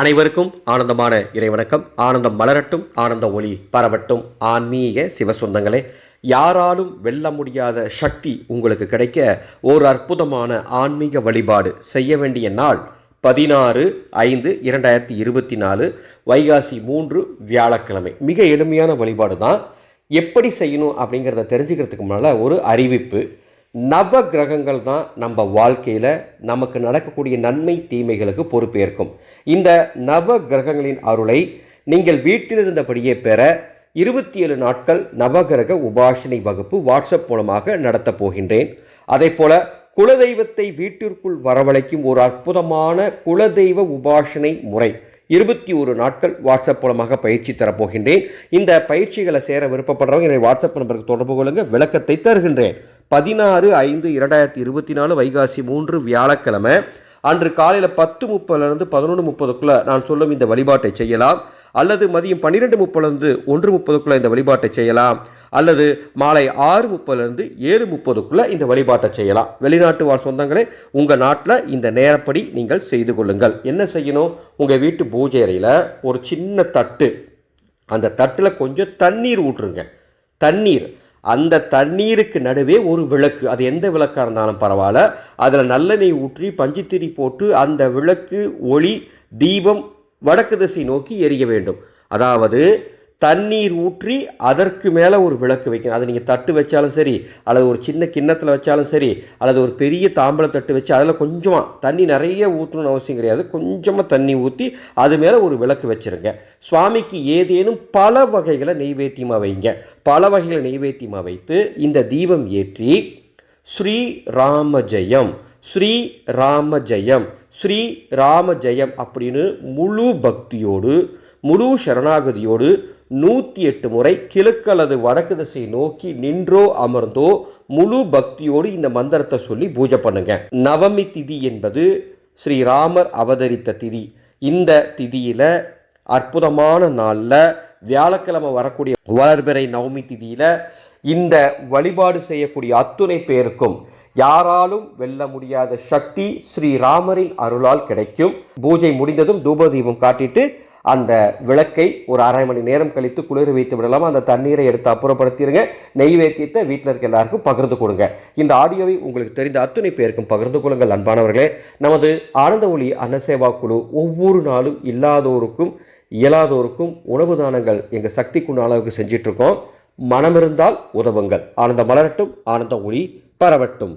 அனைவருக்கும் ஆனந்தமான இறைவணக்கம். ஆனந்தம் மலரட்டும் ஆனந்த ஒளி பரவட்டும். ஆன்மீக சிவசொந்தங்களே யாராலும் வெல்ல முடியாத சக்தி உங்களுக்கு கிடைக்க ஓர் அற்புதமான ஆன்மீக வழிபாடு செய்ய வேண்டிய நாள் பதினாறு ஐந்து இரண்டாயிரத்தி இருபத்தி நாலு வைகாசி மூன்று வியாழக்கிழமை. மிக எளிமையான வழிபாடு தான் எப்படி செய்யணும் அப்படிங்கிறத தெரிஞ்சுக்கிறதுக்கு முன்னால் ஒரு அறிவிப்பு. நவ கிரகங்கள் தான் நம்ம வாழ்க்கையில் நமக்கு நடக்கக்கூடிய நன்மை தீமைகளுக்கு பொறுப்பேற்கும். இந்த நவ கிரகங்களின் அருளை நீங்கள் வீட்டில் இருந்தபடியே பெற இருபத்தி ஏழு நாட்கள் நவகிரக உபாசனை வகுப்பு வாட்ஸ்அப் மூலமாக நடத்தப் போகின்றேன். அதே போல குலதெய்வத்தை வீட்டிற்குள் வரவழைக்கும் ஒரு அற்புதமான குலதெய்வ உபாசனை முறை இருபத்தி ஒரு நாட்கள் வாட்ஸ்அப் மூலமாக பயிற்சி தரப்போகின்றேன் இந்த பயிற்சிகளை சேர விருப்பப்படுறவங்க என்னுடைய வாட்ஸ்அப் நம்பருக்கு தொடர்பு கொள்ளுங்கள் விளக்கத்தை தருகின்றேன். பதினாறு ஐந்து இரண்டாயிரத்தி இருபத்தி நாலு வைகாசி மூன்று வியாழக்கிழமை அன்று காலையில் பத்து முப்பதுலேருந்து பதினொன்று முப்பதுக்குள்ளே நான் சொல்லும் இந்த வழிபாட்டை செய்யலாம். அல்லது மதியம் பன்னிரெண்டு முப்பதுலேருந்து ஒன்று முப்பதுக்குள்ளே இந்த வழிபாட்டை செய்யலாம். அல்லது மாலை ஆறு முப்பதுலேருந்து ஏழு முப்பதுக்குள்ளே இந்த வழிபாட்டை செய்யலாம். வெளிநாட்டு வாழ் சொந்தங்களே உங்கள் நாட்டில் இந்த நேரப்படி நீங்கள் செய்து கொள்ளுங்கள். என்ன செய்யணும்? உங்கள் வீட்டு பூஜை அறையில் ஒரு சின்ன தட்டு. அந்த தட்டில் கொஞ்சம் தண்ணீர் ஊற்றுங்க. தண்ணீர். அந்த தண்ணீருக்கு நடுவே ஒரு விளக்கு. அது எந்த விளக்காக இருந்தாலும் பரவாயில்ல. அதில் நல்லெண்ணெய் ஊற்றி பஞ்சுத்திரி போட்டு அந்த விளக்கு ஒளி தீபம் வடக்கு திசை நோக்கி எரிய வேண்டும். அதாவது தண்ணீர் ஊற்றி அதற்கு மேலே ஒரு விளக்கு வைக்கணும். அதை நீங்கள் தட்டு வச்சாலும் சரி அல்லது ஒரு சின்ன கிண்ணத்தில் வச்சாலும் சரி அல்லது ஒரு பெரிய தாம்பளை தட்டு வச்சு அதில் கொஞ்சமாக தண்ணி நிறைய ஊற்றணும்னு அவசியம் கிடையாது. கொஞ்சமாக தண்ணி ஊற்றி அது மேலே ஒரு விளக்கு வச்சுருங்க. சுவாமிக்கு ஏதேனும் பல வகைகளை நெய்வேத்தியமாக வைங்க. பல வகைகளை நெய்வேத்தியமாக வைத்து இந்த தீபம் ஏற்றி ஸ்ரீ ராம ஜெயம் ஸ்ரீ ராம ஜெயம் ஸ்ரீ ராம ஜெயம் அப்படின்னு முழு பக்தியோடு முழு சரணாகதியோடு நூற்றி எட்டு முறை கிழக்கு அல்லது வடக்கு திசை நோக்கி நின்றோ அமர்ந்தோ முழு பக்தியோடு இந்த மந்திரத்தை சொல்லி பூஜை பண்ணுங்க. நவமி திதி என்பது ஸ்ரீராமர் அவதரித்த திதி. இந்த திதியில் அற்புதமான நாளில் வியாழக்கிழமை வரக்கூடிய வளர்பிறை நவமி திதியில் இந்த வழிபாடு செய்யக்கூடிய அத்துணை பேருக்கும் யாராலும் வெல்ல முடியாத சக்தி ஸ்ரீராமரின் அருளால் கிடைக்கும். பூஜை முடிந்ததும் தூபதீபம் காட்டிட்டு அந்த விளக்கை ஒரு அரை மணி நேரம் கழித்து குளிர் வைத்து விடலாம். அந்த தண்ணீரை எடுத்து அப்புறப்படுத்திடுங்க நெய்வேத்தியத்தை வீட்டில் இருக்க எல்லாருக்கும் பகிர்ந்து கொடுங்க. இந்த ஆடியோவை உங்களுக்கு தெரிந்த அத்துணை பேருக்கும் பகிர்ந்து கொள்ளுங்கள். அன்பானவர்களே நமது ஆனந்த ஒளி அன்னசேவா குழு ஒவ்வொரு நாளும் இல்லாதோருக்கும் இயலாதோருக்கும் உணவு தானங்கள் எங்கள் சக்திக்குள்ள அளவுக்கு செஞ்சிட்ருக்கோம். மனமிருந்தால் உதவுங்கள். ஆனந்த மலரட்டும் ஆனந்த ஒளி பரவட்டும்.